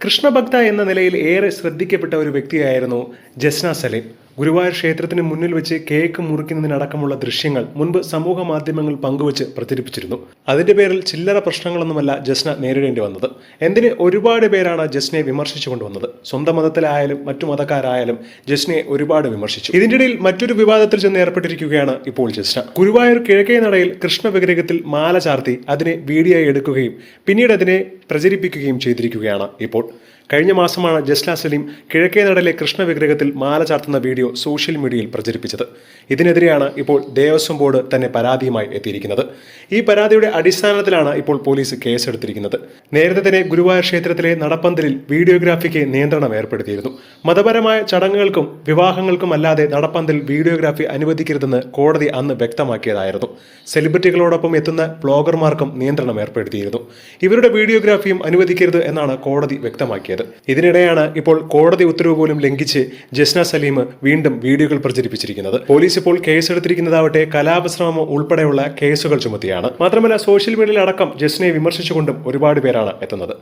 കൃഷ്ണഭക്ത എന്ന നിലയിൽ ഏറെ ശ്രദ്ധിക്കപ്പെട്ട ഒരു വ്യക്തിയായിരുന്നു ജസ്ന സലീം. ഗുരുവായൂർ ക്ഷേത്രത്തിന് മുന്നിൽ വെച്ച് കേക്ക് മുറിക്കുന്നതിനടക്കമുള്ള ദൃശ്യങ്ങൾ മുൻപ് സമൂഹ മാധ്യമങ്ങൾ പങ്കുവച്ച് പ്രചരിപ്പിച്ചിരുന്നു. അതിന്റെ പേരിൽ ചില്ലറ പ്രശ്നങ്ങളൊന്നുമല്ല ജസ്ന നേരിടേണ്ടി വന്നത്. എന്തിന് ഒരുപാട് പേരാണ് ജസ്നയെ വിമർശിച്ചു കൊണ്ടുവന്നത് സ്വന്തം മതത്തിലായാലും മറ്റു മതക്കാരായാലും ജസ്നയെ ഒരുപാട് വിമർശിച്ചു. ഇതിന്റെ ഇടയിൽ മറ്റൊരു വിവാദത്തിൽ ചെന്ന് ഏർപ്പെട്ടിരിക്കുകയാണ് ഇപ്പോൾ ജസ്ന. ഗുരുവായൂർ കിഴക്കേ നടയിൽ കൃഷ്ണ വിഗ്രഹത്തിൽ മാല ചാർത്തി അതിനെ വീഡിയോ എടുക്കുകയും പിന്നീട് അതിനെ പ്രചരിപ്പിക്കുകയും ചെയ്തിരിക്കുകയാണ് ഇപ്പോൾ. കഴിഞ്ഞ മാസമാണ് ജസ്ന സലീം കിഴക്കേ നടയിലെ കൃഷ്ണ വിഗ്രഹത്തിൽ മാല ചാർത്തുന്ന വീഡിയോ സോഷ്യൽ മീഡിയയിൽ പ്രചരിപ്പിച്ചത്. ഇതിനെതിരെയാണ് ഇപ്പോൾ ദേവസ്വം ബോർഡ് തന്നെ പരാതിയുമായി എത്തിയിരിക്കുന്നത്. ഈ പരാതിയുടെ അടിസ്ഥാനത്തിലാണ് ഇപ്പോൾ പോലീസ് കേസെടുത്തിരിക്കുന്നത്. നേരത്തെ തന്നെ ഗുരുവായൂർ ക്ഷേത്രത്തിലെ നടപ്പന്തലിൽ വീഡിയോഗ്രാഫിക്ക് നിയന്ത്രണം ഏർപ്പെടുത്തിയിരുന്നു. മതപരമായ ചടങ്ങുകൾക്കും വിവാഹങ്ങൾക്കും അല്ലാതെ നടപ്പന്തൽ വീഡിയോഗ്രാഫി അനുവദിക്കരുതെന്ന് കോടതി അന്ന് വ്യക്തമാക്കിയതായിരുന്നു. സെലിബ്രിറ്റികളോടൊപ്പം എത്തുന്ന ബ്ലോഗർമാർക്കും നിയന്ത്രണം ഏർപ്പെടുത്തിയിരുന്നു. ഇവരുടെ വീഡിയോഗ്രാഫിയും അനുവദിക്കരുത് എന്നാണ് കോടതി വ്യക്തമാക്കിയത്. ഇതിനിടെയാണ് ഇപ്പോൾ കോടതി ഉത്തരവ് പോലും ലംഘിച്ച് ജസ്ന സലീം വീണ്ടും വീഡിയോകൾ പ്രചരിപ്പിച്ചിരിക്കുന്നത്. പോലീസ് ഇപ്പോൾ കേസെടുത്തിരിക്കുന്നതാവട്ടെ കലാപശ്രമം ഉൾപ്പെടെയുള്ള കേസുകൾ ചുമത്തിയാണ്. മാത്രമല്ല സോഷ്യൽ മീഡിയയിലടക്കം ജസ്നയെ വിമർശിച്ചുകൊണ്ടും ഒരുപാട് പേരാണ് എത്തുന്നത്.